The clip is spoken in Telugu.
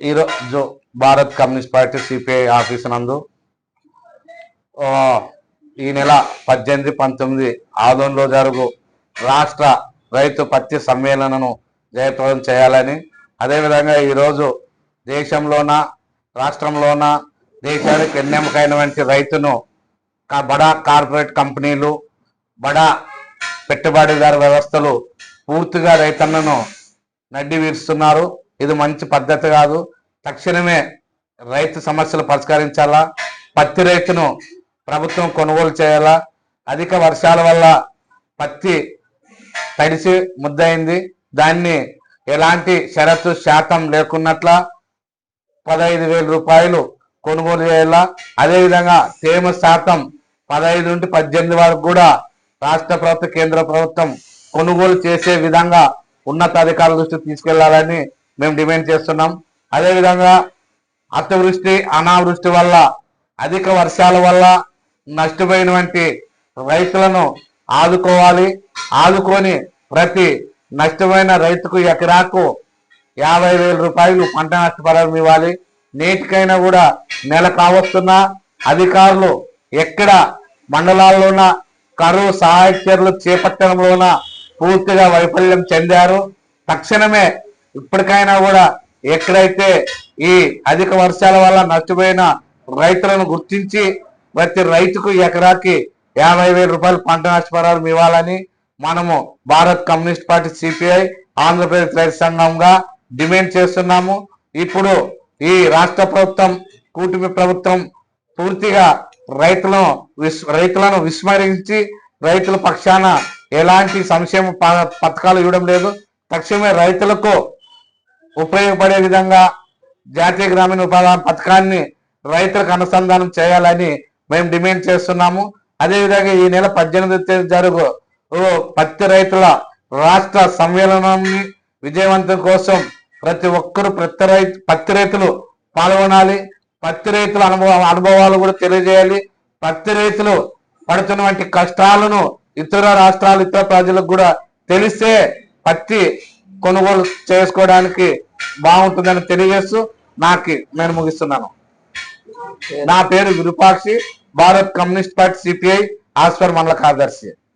ఈరోజు Bharat communist party CPI office నందు ఈ నెల పద్దెనిమిది పంతొమ్మిది ఆదంలో జరుగు రాష్ట్ర రైతు పత్తి సమ్మేళనను జయప్రదం చేయాలని అదేవిధంగా ఈరోజు దేశంలోన రాష్ట్రంలోన దేశానికి ఎన్నెంకైనటువంటి రైతును బడా కార్పొరేట్ కంపెనీలు బడా పెట్టుబడిదారు వ్యవస్థలు పూర్తిగా రైతన్నను నడ్డి వీరుస్తున్నారు ఇది మంచి పద్ధతి కాదు. తక్షణమే రైతు సమస్యలు పరిష్కరించాలా? పత్తి రైతును ప్రభుత్వం కొనుగోలు చేయాలా? అధిక వర్షాల వల్ల పత్తి తడిసి ముద్దయింది. దాన్ని ఎలాంటి షరతు శాతం లేకున్నట్ల పదహైదు వేల రూపాయలు కొనుగోలు చేయాలా? అదేవిధంగా తేమ శాతం పదహైదు నుండి పద్దెనిమిది వరకు కూడా రాష్ట్ర ప్రభుత్వం కేంద్ర ప్రభుత్వం కొనుగోలు చేసే విధంగా ఉన్నతాధికారుల దృష్టికి తీసుకెళ్ళాలని మేము డిమాండ్ చేస్తున్నాం. అదేవిధంగా అతివృష్టి అనావృష్టి వల్ల అధిక వర్షాల వల్ల నష్టపోయినటువంటి రైతులను ఆదుకోవాలి. ఆదుకొని ప్రతి నష్టమైన రైతుకు ఎకరాకు యాభై వేల రూపాయలు పంట నష్టపరం ఇవ్వాలి. నేటికైనా కూడా నెల కావస్తున్నా అధికారులు ఎక్కడ మండలాల్లోన కరువు సహాయ చర్యలు చేపట్టడంలోన పూర్తిగా వైఫల్యం చెందారు. తక్షణమే ఇప్పటికైనా కూడా ఎక్కడైతే ఈ అధిక వర్షాల వల్ల నష్టపోయిన రైతులను గుర్తించి ప్రతి రైతుకు ఎకరాకి యాభై వేల రూపాయలు పంట నష్టపరాలు ఇవ్వాలని మనము Bharat communist party CPI Andhra Pradesh రైతు సంఘంగా డిమాండ్ చేస్తున్నాము. ఇప్పుడు ఈ రాష్ట్ర ప్రభుత్వం కూటమి ప్రభుత్వం పూర్తిగా రైతులను విస్ రైతులను విస్మరించి రైతుల పక్షాన ఎలాంటి సంక్షేమ ప- పథకాలు ఇవ్వడం లేదు. తక్షణమే రైతులకు ఉపయోగపడే విధంగా జాతీయ గ్రామీణ ఉపాధి పథకాన్ని రైతులకు అనుసంధానం చేయాలని మేము డిమాండ్ చేస్తున్నాము. అదేవిధంగా ఈ నెల పద్దెనిమిది తేదీ జరుగు ఓ పత్తి రైతుల రాష్ట్ర సమ్మేళనాన్ని విజయవంతం కోసం ప్రతి ఒక్కరు ప్రతి రైతు పత్తి రైతులు పాల్గొనాలి. పత్తి రైతుల అనుభవ అనుభవాలు కూడా తెలియజేయాలి. పత్తి రైతులు పడుతున్నటువంటి కష్టాలను ఇతర రాష్ట్రాలు ఇతర ప్రజలకు కూడా తెలిస్తే పత్తి కొనుగోలు చేసుకోవడానికి బాగుంటుందని తెలియజేస్తూ నాకు నేను ముగిస్తున్నాను. నా పేరు Virupakshi Bharat communist party CPI Aspari మండల కార్యదర్శి.